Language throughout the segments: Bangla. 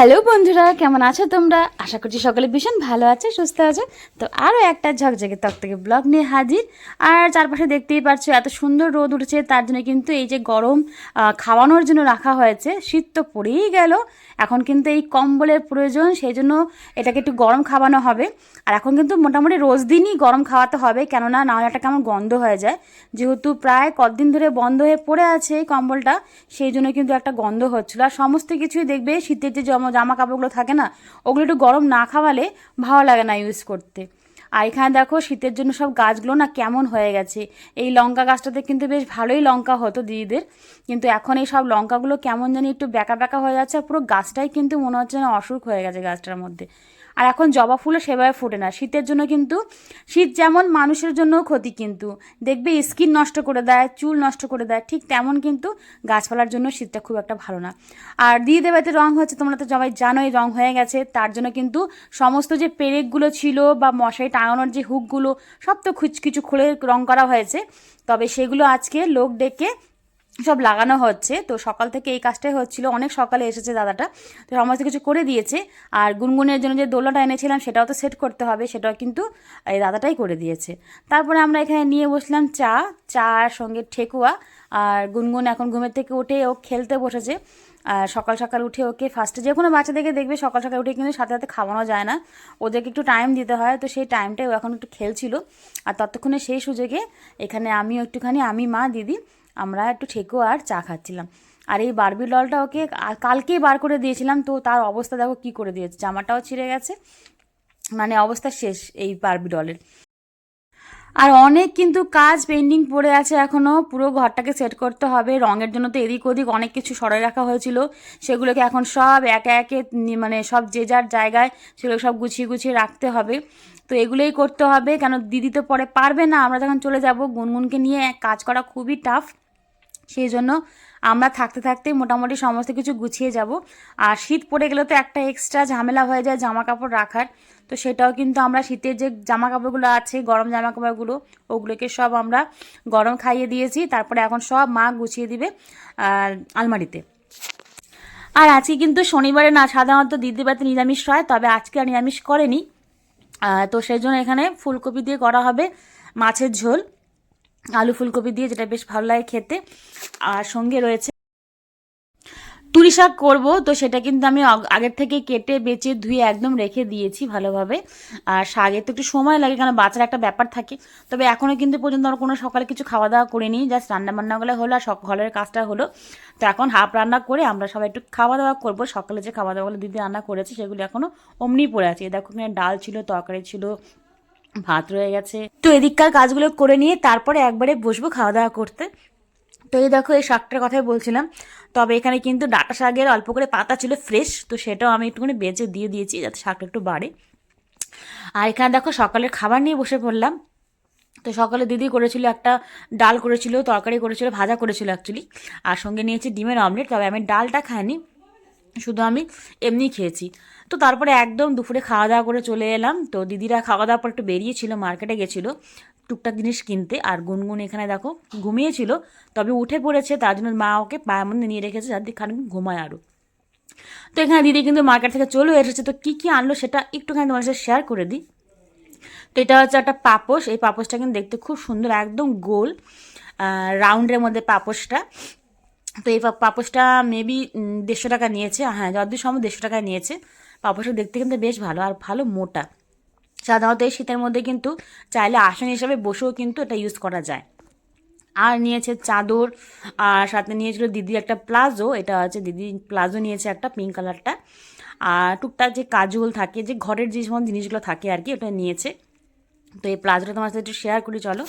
হ্যালো বন্ধুরা, কেমন আছো তোমরা? আশা করছি সকলে ভীষণ ভালো আছে, সুস্থ আছো। তো আরও একটা ঝকঝকে তকতকে ব্লগ নিয়ে হাজির। আর চারপাশে দেখতেই পাচ্ছ এত সুন্দর রোদ উঠেছে, তার জন্য কিন্তু এই যে গরম খাওয়ানোর জন্য রাখা হয়েছে। শীত তো পড়েই গেল, এখন কিন্তু এই কম্বলের প্রয়োজন, সেই জন্য এটাকে একটু গরম খাওয়ানো হবে। আর এখন কিন্তু মোটামুটি রোজ দিনই গরম খাওয়াতে হবে, কেননা না হলে একটা কেমন গন্ধ হয়ে যায়। যেহেতু প্রায় কদিন ধরে বন্ধ হয়ে পড়ে আছে এই কম্বলটা, সেই জন্য কিন্তু একটা গন্ধ হচ্ছিল। আর সমস্ত কিছুই দেখবে শীতের যে জামা জামা কাপড়গুলো থাকে না, ওগুলো একটু গরম না খাওয়ালে ভালো লাগে না ইউজ করতে। আর এখানে দেখো শীতের জন্য সব গাছগুলো না কেমন হয়ে গেছে। এই লঙ্কা গাছটাতে কিন্তু বেশ ভালোই লঙ্কা হতো দিদিদের। কিন্তু এখন এই সব লঙ্কাগুলো কেমন জানি একটু ব্যাকা ব্যাকা হয়ে যাচ্ছে পুরো গাছটাই কিন্তু মনে হচ্ছে না অসুখ হয়ে গেছে গাছটার মধ্যে। আর এখন জবা ফুলও সেভাবে ফোটে না। শীতের জন্য কিন্তু, শীত যেমন মানুষের জন্যও ক্ষতি কিন্তু। দেখবে স্কিন নষ্ট করে দেয়, চুল নষ্ট করে দেয়, ঠিক তেমন কিন্তু গাছপালার জন্য শীতটা খুব একটা ভালো না। আর দিয়ে দেবাতে রং হচ্ছে তোমরা তো সবাই জানোই রং হয়ে গেছে, তার জন্য কিন্তু সমস্ত যে পেরেকগুলো ছিল বা মশারি টাঙানোর যে হুকগুলো, সব তো খুচ- কিছু খুলে রং করা হয়েছে। তবে সেগুলো আজকে লোক ডেকে সব লাগানো হচ্ছে। তো সকাল থেকে এই কাজটাই হচ্ছিল। অনেক সকালে এসেছে দাদাটা। তো সমস্ত কিছু করে দিয়েছে। আর গুনগুনের জন্য যে দোলনাটা এনেছিলাম, সেটাও তো সেট করতে হবে। সেটাও কিন্তু এই দাদাটাই করে দিয়েছে। তারপরে আমরা এখানে নিয়ে বসলাম চা। চা আর সঙ্গে ঠেকুয়া। আর গুনগুন এখন ঘুমের থেকে উঠে ও খেলতে বসেছে। আর সকাল সকাল উঠে ওকে ফার্স্টে যে কোনো বাচ্চাদেরকে দেখবে সকাল সকাল উঠে কিন্তু সাথে সাথে খাওয়ানো যায় না। ওদেরকে একটু টাইম দিতে হয়। তো সেই টাইমটাই ও এখন একটু খেলছিল। আর ততক্ষণে সেই সুযোগে এখানে আমিও একটুখানি, আমি মা, দিদি আমরা একটু ঠেকো আর চা খাচ্ছিলাম। আর এই বারবি ডলটা ওকে কালকেই বার করে দিয়েছিলাম, তো তার অবস্থা দেখো কী করে দিয়েছে, জামাটাও ছিঁড়ে গেছে। মানে অবস্থা শেষ এই বারবি ডলের আর অনেক কিন্তু কাজ পেন্ডিং পড়ে আছে এখনও পুরো ঘরটাকে সেট করতে হবে। রঙের জন্য তো এদিক ওদিক অনেক কিছু সরাই রাখা হয়েছিল। সেগুলোকে এখন সব একে একে মানে সব যে যার জায়গায় সেগুলো সব গুছিয়ে গুছিয়ে রাখতে হবে। তো এগুলোই করতে হবে, কেন দিদি তো পরে পারবে না। আমরা যখন চলে যাব, গুনগুনকে নিয়ে কাজ করা খুবই টাফ সেই জন্য আমরা থাকতে থাকতেই মোটামুটি সমস্ত কিছু গুছিয়ে যাব। আর শীত পড়ে গেলে তো একটা এক্সট্রা ঝামেলা হয়ে যায় জামা কাপড় রাখার। তো সেটাও কিন্তু আমরা শীতের যে জামা কাপড়গুলো আছে, গরম জামা কাপড়গুলো ওগুলোকে সব আমরা গরম খাইয়ে দিয়েছি। তারপরে এখন সব মা গুছিয়ে দিবে আলমারিতে। আর আজকে কিন্তু শনিবারে না, সাধারণত দিদি বাড়িতে নিরামিষ হয়, তবে আজকে আর নিরামিষ করেনি। তো সেই জন্য এখানে ফুলকপি দিয়ে করা হবে মাছের ঝোল। আলু ফুলকপি দিয়ে, যেটা বেশ ভালো লাগে খেতে। আর সঙ্গে রয়েছে তুরি শাক করব, তো সেটা কিন্তু আমি আগ- আগের থেকে কেটে, বেচে, ধুয়ে একদম রেখে দিয়েছি ভালোভাবে। আর শাকের তো একটু সময় লাগে, কারণ বাচ্চার একটা ব্যাপার থাকে। তবে এখনও কিন্তু পর্যন্ত আমার কোনো সকালে কিছু খাওয়া দাওয়া করিনি জাস্ট রান্না বান্নাগুলো হলো আর সব ঘরের কাজটা হলো। তো এখন হাফ রান্না করে আমরা সবাই একটু খাওয়া দাওয়া করব। সকালে যে খাওয়া দাওয়াগুলো দিদি রান্না করেছে, সেগুলো এখনও অমনি পড়ে আছে। দেখো ডাল ছিল, তরকারি ছিল ভাত রয়ে গেছে। তো এদিককার কাজগুলো করে নিয়ে তারপরে একবারে বসবো খাওয়া দাওয়া করতে। তো এই দেখো, এই শাকটার কথাই বলছিলাম। তবে এখানে কিন্তু ডাটা শাকের অল্প করে পাতা ছিল ফ্রেশ তো সেটাও আমি একটুখানি বেঁচে দিয়ে দিয়েছি যাতে শাকটা একটু বাড়ে। আর এখানে দেখো, সকালের খাবার নিয়ে বসে পড়লাম। তো সকালে দিদি করেছিল একটা ডাল করেছিল, তরকারি করেছিল, ভাজা করেছিল অ্যাকচুয়ালি আর সঙ্গে নিয়েছি ডিমের অমলেট তবে আমি ডালটা খাইনি। শুধু আমি এমনি খেয়েছি। তো তারপরে একদম দুপুরে খাওয়া দাওয়া করে চলে এলাম। তো দিদিরা খাওয়া দাওয়ার পর একটু বেরিয়েছিল, মার্কেটে গেছিল টুকটাক জিনিস কিনতে। আর গুনগুন এখানে দেখো ঘুমিয়েছিল, তবে উঠে পড়েছে, তার জন্য মা ওকে পায়ের মধ্যে নিয়ে রেখেছে, যাতে খানিক ঘুমায় আরও তো এখানে দিদি কিন্তু মার্কেট থেকে চলেও এসেছে। তো কী কী আনলো সেটা একটুখানি তোমার সাথে শেয়ার করে দিই। তো এটা হচ্ছে একটা পাপোশ। এই পাপোশটা কিন্তু দেখতে খুব সুন্দর, একদম গোল রাউন্ডের মধ্যে পাপোশটা। তো এই পা- পাপোশটা মেবি দেড়শো টাকা নিয়েছে। হ্যাঁ যতদূর সম্ভব দেড়শো টাকায় নিয়েছে। পাপোশটা দেখতে কিন্তু বেশ ভালো আর ভালো মোটা। সাধারণত এই শীতের মধ্যে কিন্তু চাইলে আসন হিসাবে বসেও কিন্তু এটা ইউজ করা যায়। আর নিয়েছে চাদর, আর সাথে নিয়েছিল দিদি একটা প্লাজো। এটা হচ্ছে দিদি প্লাজো নিয়েছে একটা পিঙ্ক কালারটা আর টুকটাক যে কাজল থাকে, যে ঘরের যে সমস্ত জিনিসগুলো থাকে আর কি, ওটা নিয়েছে। তো এই প্লাজোটা তোমার সাথে একটু শেয়ার করি, চলো।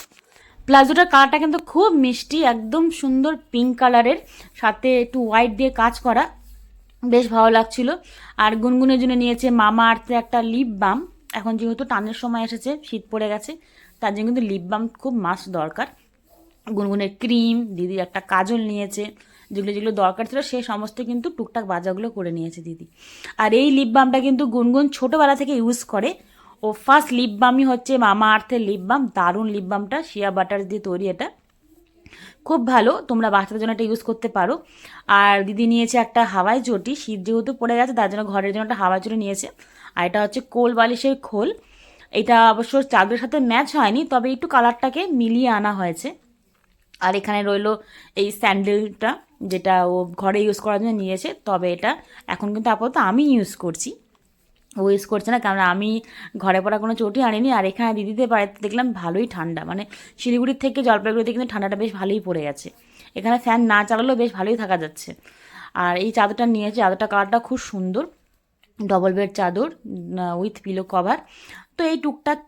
প্লাজোটার কালারটা কিন্তু খুব মিষ্টি, একদম সুন্দর পিঙ্ক কালারের সাথে একটু হোয়াইট দিয়ে কাজ করা। বেশ ভালো লাগছিল। আর গুনগুনের জন্য নিয়েছে মামা আর্থে একটা লিপ বাম এখন যেহেতু টানের সময় এসেছে, শীত পড়ে গেছে, তার জন্য কিন্তু লিপ বাম খুব মাস্ট দরকার। গুনগুনের ক্রিম দিদির একটা কাজল নিয়েছে, যেগুলো যেগুলো দরকার ছিল, সে সমস্ত কিন্তু টুকটাক বাজাগুলো করে নিয়েছে দিদি। আর এই লিপ বামটা কিন্তু গুনগুন ছোটোবেলা থেকে ইউজ করে। ও ফার্স্ট লিপ বামই হচ্ছে মামা আর্থের লিপ বাম দারুণ লিপ বামটা শিয়া বাটার দিয়ে তৈরি এটা। খুব ভালো, তোমরা বাচ্চাদের জন্য এটা ইউজ করতে পারো। আর দিদি নিয়েছে একটা হাওয়াই চটি, শীত যেহেতু পড়ে গেছে, তার জন্য ঘরের জন্য একটা হাওয়াই চটি নিয়েছে। আর এটা হচ্ছে কোল বালিশের খোল। এটা অবশ্য চাদরের সাথে ম্যাচ হয়নি, তবে একটু কালারটাকে মিলিয়ে আনা হয়েছে। আর এখানে রইল এই স্যান্ডেলটা যেটা ও ঘরে ইউজ করার জন্য নিয়েছে, তবে এটা এখন কিন্তু আপাতত আমি ইউজ করছি। ও ইউজ করছে না কারণ আমি ঘরে পড়া কোনো চটি আনিনি আর এখানে দিদিদের বাড়িতে দেখলাম ভালোই ঠান্ডা। মানে শিলিগুড়ির থেকে জলপাইগুড়িতে কিন্তু ঠান্ডাটা বেশ ভালোই পড়ে গেছে। এখানে ফ্যান না চালালেও বেশ ভালোই থাকা যাচ্ছে। আর এই চাদরটা নিয়েছে, চাদরটা কালারটা খুব সুন্দর। ডবল বেড চাদর উইথ পিলো কভার তো এই টুকটাক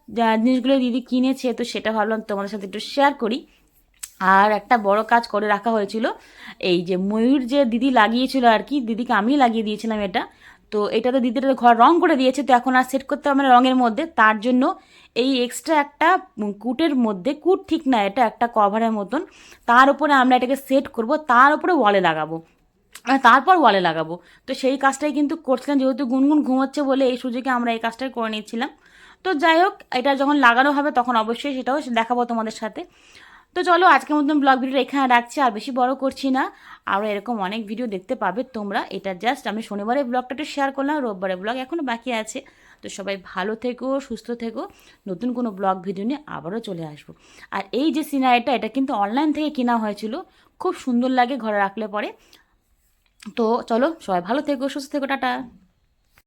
জিনিসগুলো দিদি কিনেছে, তো সেটা ভাবলাম তোমাদের সাথে একটু শেয়ার করি। আর একটা বড় কাজ করে রাখা হয়েছিল, এই যে ময়ূর যে দিদি লাগিয়েছিল আর কি, দিদিকে আমি লাগিয়ে দিয়েছিলাম এটা। তো এটা তো দিদিটা ঘর রং করে দিয়েছে, তো এখন আর সেট করতে হবে না রঙের মধ্যে। তার জন্য এই এক্সট্রা একটা কুটের মধ্যে, কুট ঠিক না, এটা একটা কভারের মতন। তার উপরে আমরা এটাকে সেট করব, তার উপরে ওয়ালে লাগাবো। তারপর ওয়ালে লাগাবো। তো সেই কাজটাই কিন্তু করছিলাম, যেহেতু গুনগুন ঘুমোচ্ছে বলে এই সুযোগে আমরা এই কাজটাই করে নিয়েছিলাম। তো যাই হোক, এটা যখন লাগানো হবে তখন অবশ্যই সেটাও দেখাবো তোমাদের সাথে। তো চলো আজকের মতন ব্লগ ভিডিও এখানে রাখছি, আর বেশি বড় করছি না। আরও এরকম অনেক ভিডিও দেখতে পাবে তোমরা। এটা জাস্ট আমি শনিবারের ব্লগটা একটু শেয়ার করলাম, রোববারের ব্লগ এখনও বাকি আছে। তো সবাই ভালো থেকো, সুস্থ থেকো। নতুন কোনো ব্লগ ভিডিও নিয়ে আবারও চলে আসব। আর এই যে সিনারিটা এটা কিন্তু অনলাইন থেকে কেনা হয়েছিল। খুব সুন্দর লাগে ঘরে রাখলে পরে। তো চলো সবাই ভালো থেকো, সুস্থ থেকো, টাটা।